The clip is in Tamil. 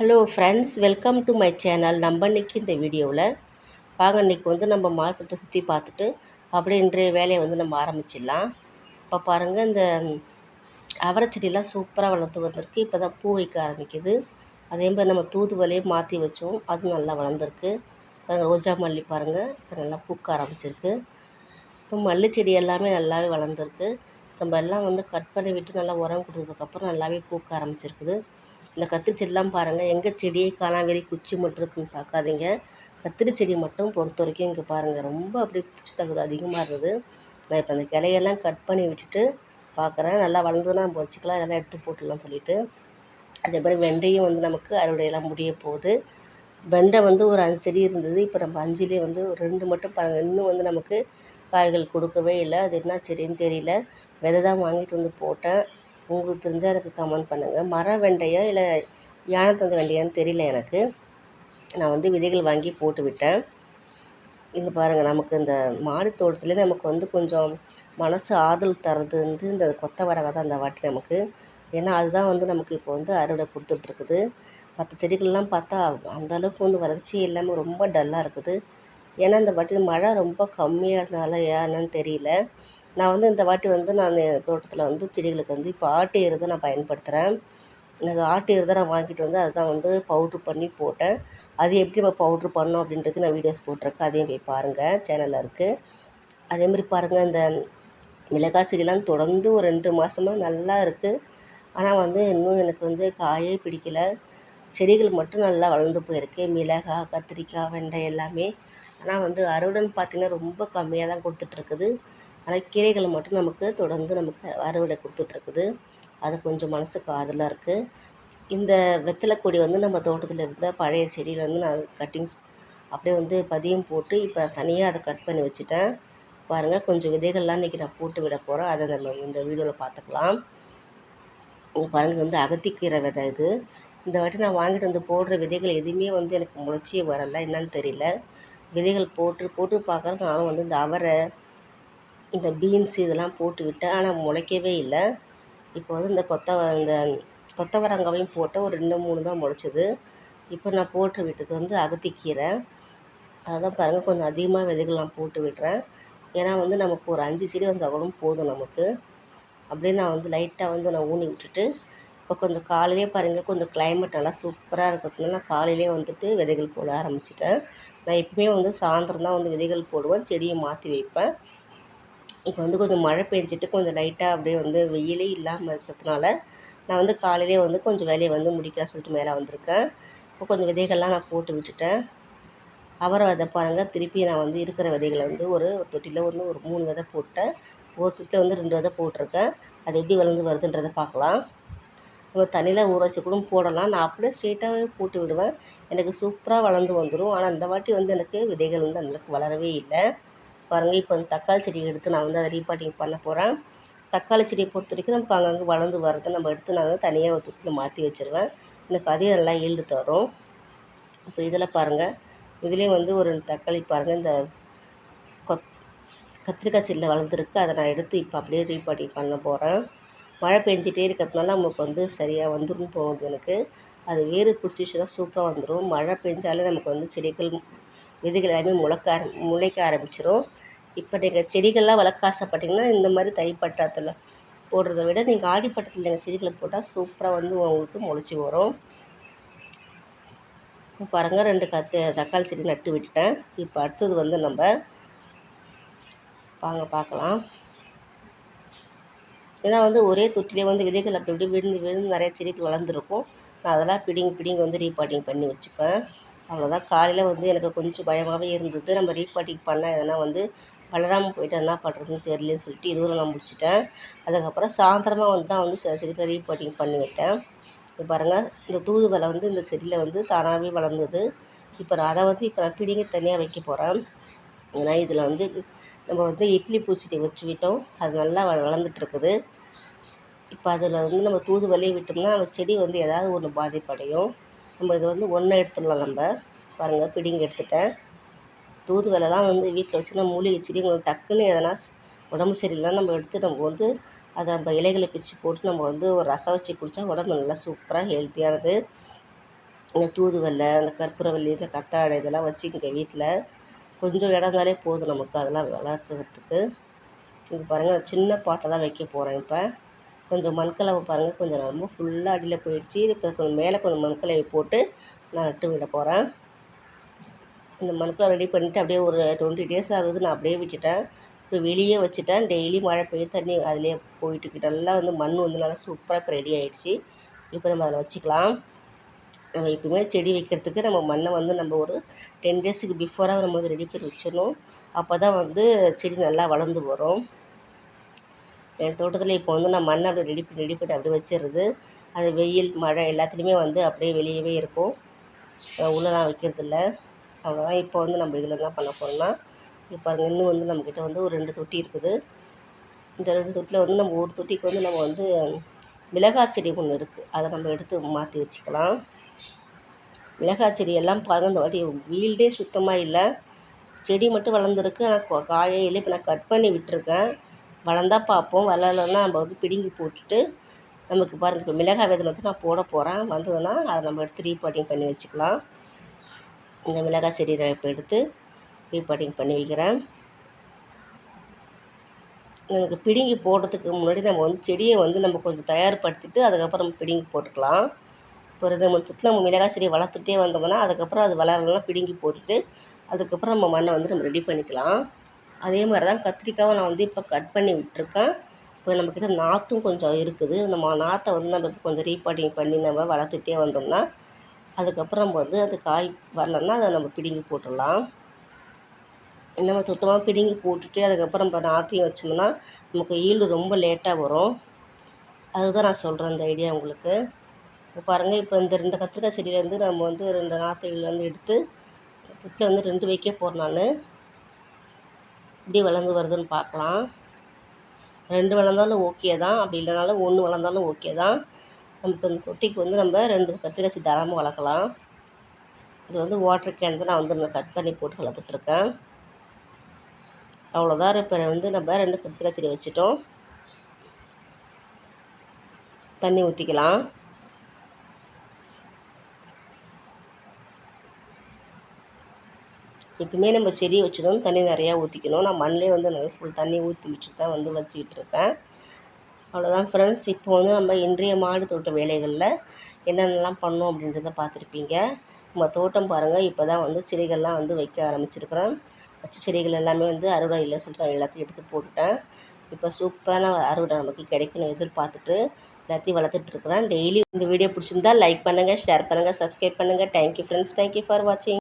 Hello friends welcome to my channel நம்ம இன்றைக்கி இந்த வீடியோவில் வாங்க இன்றைக்கி வந்து நம்ம மார்க்கெட்டை சுற்றி பார்த்துட்டு அப்படியே இன்றைய வேலையை வந்து நம்ம ஆரம்பிச்சிடலாம். இப்போ பாருங்கள் இந்த அவரை செடியெலாம் சூப்பராக வளர்த்து வந்திருக்கு. இப்போ தான் பூ வைக்க ஆரம்பிக்குது. அதே மாதிரி நம்ம தூதுவலையும் மாற்றி வச்சோம். அதுவும் நல்லா வளர்ந்துருக்கு. பாருங்கள் ரோஜா மல்லி பாருங்கள் இப்போ நல்லா பூக்க ஆரம்பிச்சிருக்கு. இப்போ மல்லி செடி எல்லாமே நல்லாவே வளர்ந்துருக்கு. நம்ம எல்லாம் வந்து கட் பண்ணி விட்டு நல்லா உரம் கொடுத்ததுக்கப்புறம் நல்லாவே பூக்க ஆரம்பிச்சிருக்குது. இந்த கத்திரி செடிலாம் பாருங்கள் எங்கே செடியை காணா வெறி குச்சி மட்டும் இருக்குன்னு பார்க்காதீங்க கத்திரி செடி மட்டும் பொறுத்த வரைக்கும் இங்கே பாருங்கள் ரொம்ப அப்படி பூச்சி தகுதி அதிகமாக இருந்தது. நான் இப்போ அந்த கிளையெல்லாம் கட் பண்ணி விட்டுட்டு பார்க்குறேன் நல்லா வளர்ந்ததுன்னா நம்ம வச்சுக்கலாம். எல்லாம் எடுத்து போட்டுடலாம் சொல்லிவிட்டு அதே மாதிரி வெண்டையும் வந்து நமக்கு அறுவடையெல்லாம் முடிய போகுது. வெண்டை வந்து ஒரு அஞ்சு செடி இருந்தது. இப்போ நம்ம அஞ்சுலேயே வந்து ஒரு ரெண்டு மட்டும் பாருங்கள் இன்னும் வந்து நமக்கு காய்கள் கொடுக்கவே இல்லை. அது என்ன செடின்னு தெரியல. விதை தான் வாங்கிட்டு வந்து போட்டேன். உங்களுக்கு தெரிஞ்சால் எனக்கு கமெண்ட் பண்ணுங்கள் மர வெண்டையா இல்லை யானை தந்த வெண்டையான்னு தெரியல எனக்கு. நான் வந்து விதைகள் வாங்கி போட்டு விட்டேன். இந்த பாருங்கள் நமக்கு இந்த மாடி தோட்டத்துலேயே நமக்கு வந்து கொஞ்சம் மனசு ஆதல் தர்றது வந்து இந்த கொத்தவரகை தான் இந்த வாட்டி நமக்கு. ஏன்னா அதுதான் வந்து நமக்கு இப்போ வந்து அறுவடை கொடுத்துட்ருக்குது. மற்ற செடிகள்லாம் பார்த்தா அந்த அளவுக்கு வந்து வறட்சி இல்லாமல் ரொம்ப டல்லாக இருக்குது. ஏன்னா இந்த வாட்டி மழை ரொம்ப கம்மியாக இருந்ததால ஏன்னு தெரியல. நான் வந்து இந்த வாட்டி வந்து நான் தோட்டத்தில் வந்து செடிகளுக்கு வந்து இப்போ ஆட்டு எரு தான் நான் பயன்படுத்துகிறேன் எனக்கு ஆட்டு எரு தான் நான் வாங்கிட்டு வந்து அதுதான் வந்து பவுட்ரு பண்ணி போட்டேன். அது எப்படி நம்ம பவுட்ரு பண்ணோம் அப்படின்றது நான் வீடியோஸ் போட்டிருக்கேன். அதையும் போய் பாருங்கள் சேனலில் இருக்குது அதேமாதிரி பாருங்கள் இந்த மிளகாய் செடிலாம் தொடர்ந்து ஒரு ரெண்டு மாதமாக நல்லா இருக்குது ஆனால் வந்து இன்னும் எனக்கு வந்து காயே பிடிக்கல. செடிகள் மட்டும் நல்லா வளர்ந்து போயிருக்கு. மிளகாய் கத்திரிக்காய் வெண்டை எல்லாமே. ஆனால் வந்து அறுவடைன்னு பார்த்திங்கன்னா ரொம்ப கம்மியாக தான் கொடுத்துட்ருக்குது ஆனால் கீரைகள் மட்டும் நமக்கு தொடர்ந்து நமக்கு அறுவடை கொடுத்துட்ருக்குது. அது கொஞ்சம் மனதுக்கு ஆறுதலாக இருக்குது இந்த வெத்தலை கொடி வந்து நம்ம தோட்டத்தில் இருந்த பழைய செடியில் வந்து நான் கட்டிங்ஸ் அப்படியே வந்து பதியம் போட்டு இப்போ தனியாக அதை கட் பண்ணி வச்சுட்டேன். பாருங்கள் கொஞ்சம் விதைகள்லாம் இன்றைக்கி நான் போட்டு விட போகிறேன் அதை நம்ம இந்த வீடியோவில் பார்த்துக்கலாம். இங்கே பாருங்கள் வந்து அகத்திக்கீரை விதை இது. இந்த வாட்டி நான் வாங்கிட்டு வந்து போடுற விதைகள் எதுவுமே வந்து எனக்கு முளைச்சியே வரலை. என்னன்னு தெரியல. விதைகள் போட்டு போட்டு பார்க்குறேன். நானும் வந்து இந்த அவரை இந்த பீன்ஸ் இதெல்லாம் போட்டு விட்டேன் ஆனால் முளைக்கவே இல்லை. இப்போ வந்து இந்த கொத்த இந்த கொத்தவரங்காவையும் போட்டேன் ஒரு ரெண்டு மூணு தான் முளைச்சிது. இப்போ நான் போட்டு விட்டது வந்து அகத்திக்கீரை அதான் பாருங்கள் கொஞ்சம் அதிகமாக விதைகள் நான் போட்டு விடுறேன். ஏன்னா வந்து நமக்கு ஒரு அஞ்சு செடி வந்தாலும் போதும் நமக்கு. அப்படியே நான் வந்து லைட்டாக வந்து நான் ஊனி விட்டுட்டு இப்போ கொஞ்சம் காலையிலே பாருங்கள் கொஞ்சம் கிளைமேட் நல்லா சூப்பராக இருக்கிறதுனால நான் காலையிலே வந்துட்டு விதைகள் போட ஆரம்பிச்சிட்டேன். நான் எப்பவுமே வந்து சாயந்தரம் தான் வந்து விதைகள் போடுவேன் செடியை மாற்றி வைப்பேன். இப்போ வந்து கொஞ்சம் மழை பெஞ்சிட்டு கொஞ்சம் லைட்டாக அப்படியே வந்து வெயிலே இல்லாமல் இருக்கிறதுனால நான் வந்து காலையிலே வந்து கொஞ்சம் வேலையை வந்து முடிக்கலாம் சொல்லிட்டு மேலே வந்திருக்கேன். இப்போ கொஞ்சம் விதைகள்லாம் நான் போட்டு விட்டுட்டேன். அவரை விதை பாருங்கள் திருப்பி நான் வந்து இருக்கிற விதைகளை வந்து ஒரு தொட்டியில் வந்து ஒரு மூணு விதை போட்டேன். ஒரு தொட்டியில் வந்து ரெண்டு விதை போட்டிருக்கேன். அது எப்படி வளர்ந்து வருதுன்றதை பார்க்கலாம். நம்ம தண்ணியில் ஊற வச்சு கூட போடலாம். நான் அப்படியே ஸ்ட்ரெயிட்டாகவே போட்டு விடுவேன். எனக்கு சூப்பராக வளர்ந்து வந்துடும் ஆனால் இந்த வாட்டி வந்து எனக்கு விதைகள் வந்து அந்தளவுக்கு வளரவே இல்லை. பாருங்கள் இப்போ வந்து தக்காளி செடி எடுத்து நான் வந்து அதை ரீபாட்டிங் பண்ண போகிறேன் தக்காளி செடியை பொறுத்த வரைக்கும் நமக்கு அங்கங்கே வளர்ந்து வரதை நம்ம எடுத்து நான் வந்து தனியாக ஒரு தொட்டியில் மாற்றி வச்சுருவேன். எனக்கு அதே நல்லா ஈல்டு தரும். இப்போ இதில் பாருங்கள் இதுலேயே வந்து ஒரு தக்காளி பாருங்கள் இந்த கொத் கத்திரிக்காய் செடியில் வளர்ந்துருக்கு. அதை நான் எடுத்து இப்போ அப்படியே ரீபாட்டிங் பண்ண போகிறேன் மழை பெஞ்சிட்டே இருக்கிறதுனால நமக்கு வந்து சரியாக வந்துடும் தோணுது எனக்கு. அது வேறு பிடிச்சிச்சுன்னா சூப்பராக வந்துடும் மழை பெஞ்சாலே நமக்கு வந்து செடிகள் விதைகள் எல்லாமே முளைக்க ஆரம் முளைக்க ஆரம்பிச்சிடும் இப்போ நீங்கள் செடிகள்லாம் வளர்க்க ஆசைப்பட்டீங்கன்னா இந்த மாதிரி தைப்பட்டத்தில் போடுறத விட நீங்கள் ஆடிப்பட்டத்தில் நீங்கள் செடிகளை போட்டால் சூப்பராக வந்து உங்களுக்கு முளைச்சி வரும். பாருங்கள் ரெண்டு கத்து தக்காளி செடி நட்டு விட்டுட்டேன். இப்போ அடுத்தது வந்து நம்ம வாங்க பார்க்கலாம் ஏன்னா வந்து ஒரே தொட்டிலே வந்து விதைகள் அப்படி இப்படி விழுந்து விழுந்து நிறைய செடிகள் வளர்ந்துருக்கும். நான் அதெல்லாம் பிடிங்கி பிடிங்கி வந்து ரீபாட்டிங் பண்ணி வச்சுப்பேன். அவ்வளோதான் காலையில் வந்து எனக்கு கொஞ்சம் பயமாகவே இருந்தது. நம்ம ரீபாட்டிங் பண்ணால் எதனா வந்து வளராமல் போயிட்டு என்ன பண்ணுறதுன்னு தெரியலன்னு சொல்லிட்டு இதுவரை நான் முடிச்சிட்டேன். அதுக்கப்புறம் சாயந்தரமாக வந்து தான் வந்து சில செடிக்கு ரீபாட்டிங் பண்ணி விட்டேன் இப்போ பாருங்கள் இந்த தூதுவலை வந்து இந்த செடியில் வந்து தானாகவே வளர்ந்தது. இப்போ நான் அதை வந்து இப்போ நான் பிடிங்க தனியாக வைக்க போகிறேன் ஏன்னா இதில் வந்து நம்ம வந்து இட்லி பூச்செடி வச்சு விட்டோம். அது நல்லா வளர்ந்துட்டுருக்குது இப்போ அதில் வந்து நம்ம தூதுவலையை விட்டோம்னா அந்த செடி வந்து ஏதாவது ஒன்று பாதிப்படையும். நம்ம இதை வந்து ஒன்றா எடுத்துடலாம் நம்ம. பாருங்கள் பிடிங்கி எடுத்துட்டேன். தூதுவலைலாம் வந்து வீட்டில் வச்சு நம்ம மூலிகை செடி உங்களுக்கு டக்குன்னு எதனா உடம்பு சரியில்லைனா நம்ம எடுத்து நம்ம வந்து அதை நம்ம இலைகளை பிச்சு போட்டு நம்ம வந்து ஒரு ரசம் வச்சு குடித்தா உடம்பு நல்லா சூப்பராக ஹெல்த்தியானது. இந்த தூதுவலை அந்த கற்பூரவள்ளி இந்த கத்தாழை இதெல்லாம் வச்சு இங்கே வீட்டில் கொஞ்சம் இடம் இருந்தாலே போதும் நமக்கு அதெல்லாம் வளர்க்குறதுக்கு. இது பாருங்கள் சின்ன பாட்டை தான் வைக்க போகிறேன் இப்போ. கொஞ்சம் மண்கலவை பாருங்கள் கொஞ்சம் ரொம்ப ஃபுல்லாக அடியில் போயிடுச்சு. இப்போ கொஞ்சம் மேலே கொஞ்சம் மண்கலவை போட்டு நான் நட்டு விட போகிறேன் இந்த மண்கலவை ரெடி பண்ணிவிட்டு அப்படியே ஒரு டுவெண்ட்டி டேஸ் ஆகுது. நான் அப்படியே விட்டுட்டேன். இப்போ வெளியே வச்சுட்டேன். டெய்லி மழை பெய்ய தண்ணி அதிலே போயிட்டு நல்லா வந்து மண் வந்து நல்லா சூப்பராக இப்போ ரெடி ஆகிடுச்சி இப்போ நம்ம அதில் வச்சுக்கலாம். நம்ம எப்பவுமே செடி வைக்கிறதுக்கு நம்ம மண்ணை வந்து நம்ம ஒரு டென் டேஸுக்கு பிஃபோராக நம்ம வந்து ரெடி பண்ணி வச்சிடணும். அப்போ தான் வந்து செடி நல்லா வளர்ந்து வரும். என் தோட்டத்தில் இப்போ வந்து நான் மண்ணை அப்படியே ரெடி ரெடி பண்ணி அப்படியே வச்சிடுறது அது வெயில் மழை எல்லாத்துலேயுமே வந்து அப்படியே வெளியவே இருக்கும். உள்ளலாம் வைக்கிறதில்ல. அவ்வளோதான் இப்போ வந்து நம்ம இதில் என்ன பண்ண போகிறோம்னா இப்போ பாருங்கள் இன்னும் வந்து நம்மக்கிட்ட வந்து ஒரு ரெண்டு தொட்டி இருக்குது. இந்த ரெண்டு தொட்டியில் வந்து நம்ம ஒரு தொட்டிக்கு வந்து நம்ம வந்து மிளகாய் செடி ஒன்று இருக்குது அதை நம்ம எடுத்து மாற்றி வச்சுக்கலாம். மிளகாய் செடி எல்லாம் பாருங்கள் இந்த வாட்டி வீல்டே சுத்தமாக இல்லை. செடி மட்டும் வளர்ந்துருக்கு. ஆனால் காயே இல்லை. இப்போ நான் கட் பண்ணி விட்டுருக்கேன். வளர்ந்தால் பார்ப்போம். வளரலன்னா நம்ம வந்து பிடுங்கி போட்டுட்டு நமக்கு பாருங்கள் இப்போ மிளகாய் விதை வந்து நான் போட போகிறேன் வந்ததுன்னா அதை நம்ம எடுத்து ரீபாட்டிங் பண்ணி வச்சுக்கலாம். இந்த மிளகாய் செடியை இப்போ எடுத்து ரீபாட்டிங் பண்ணி வைக்கிறேன். நமக்கு பிடுங்கி போடுறதுக்கு முன்னாடி நம்ம வந்து செடியை வந்து நம்ம கொஞ்சம் தயார்படுத்திட்டு அதுக்கப்புறம் நம்ம பிடுங்கி போட்டுக்கலாம். ஒரு ரெண்டு மூணு துட்டில் நம்ம மிளகாய் செடியை வளர்த்துட்டே வந்தோம்னா அதுக்கப்புறம் அது வளரலாம் பிடுங்கி போட்டுட்டு அதுக்கப்புறம் நம்ம மண்ணை வந்து நம்ம ரெடி பண்ணிக்கலாம். அதே மாதிரி தான் கத்திரிக்காவை நான் வந்து இப்போ கட் பண்ணி விட்டுருக்கேன். இப்போ நம்மக்கிட்ட நாற்றும் கொஞ்சம் இருக்குது. நம்ம நாற்றை வந்து நம்ம கொஞ்சம் ரீபாட்டிங் பண்ணி நம்ம வளர்த்துட்டே வந்தோம்னா அதுக்கப்புறம் நம்ம வந்து அது காய் வரலன்னா அதை நம்ம பிடுங்கி போட்டுடலாம். நம்ம சுத்தமாக பிடுங்கி போட்டுட்டு அதுக்கப்புறம் நம்ம நாற்றையும் வச்சோம்னா நமக்கு ஈல்டு ரொம்ப லேட்டாக வரும். அதுதான் நான் சொல்கிறேன் அந்த ஐடியா உங்களுக்கு. இப்போ பாருங்கள் இப்போ இந்த ரெண்டு கத்திரிக்காய் செடியிலேருந்து நம்ம வந்து ரெண்டு நாற்றுகள் வந்து எடுத்து புட்டில் வந்து ரெண்டு வைக்க போகிறேன் நான். எப்படி வளர்ந்து வருதுன்னு பார்க்கலாம். ரெண்டு வளர்ந்தாலும் ஓகே தான். அப்படி இல்லைனாலும் ஒன்று வளர்ந்தாலும் ஓகே தான். நமக்கு இந்த தொட்டிக்கு வந்து நம்ம ரெண்டு கத்திரிக்காய் செடி தாராளமாக வளர்க்கலாம். இது வந்து வாட்டர் கேன் தான் நான் வந்து நான் கட் பண்ணி போட்டு வளர்த்துட்ருக்கேன் அவ்வளோதான் இப்போ வந்து நம்ம ரெண்டு கத்திரிக்காய் வச்சுட்டோம். தண்ணி ஊற்றிக்கலாம் எப்பவுமே நம்ம செடி வச்சதும் தண்ணி நிறையா ஊற்றிக்கணும் நான் மண்ணிலே வந்து நல்லா ஃபுல் தண்ணி ஊற்றி வச்சு தான் வந்து வச்சுக்கிட்டு இருக்கேன். அவ்வளோதான் ஃப்ரெண்ட்ஸ் இப்போ வந்து நம்ம இன்றைய மாடு தோட்ட வேலைகளில் என்னென்னலாம் பண்ணோம் அப்படின்றத பார்த்துருப்பீங்க. நம்ம தோட்டம் பாருங்கள் இப்போ தான் வந்து செடிகள்லாம் வந்து வைக்க ஆரம்பிச்சிருக்கிறேன் வச்ச செடிகள் எல்லாமே வந்து அறுவடை இல்லை சொல்லிட்டு எல்லாத்தையும் எடுத்து போட்டுட்டேன். இப்போ சூப்பரான அறுவடை நமக்கு கிடைக்கணும் எதிர்பார்த்துட்டு எல்லாத்தையும் வளர்த்துட்ருக்குறேன் டெய்லி இந்த வீடியோ பிடிச்சிருந்தா லைக் பண்ணுங்கள் ஷேர் பண்ணுங்கள் சப்ஸ்கிரைப் பண்ணுங்கள் thank you friends thank you for வாட்சிங்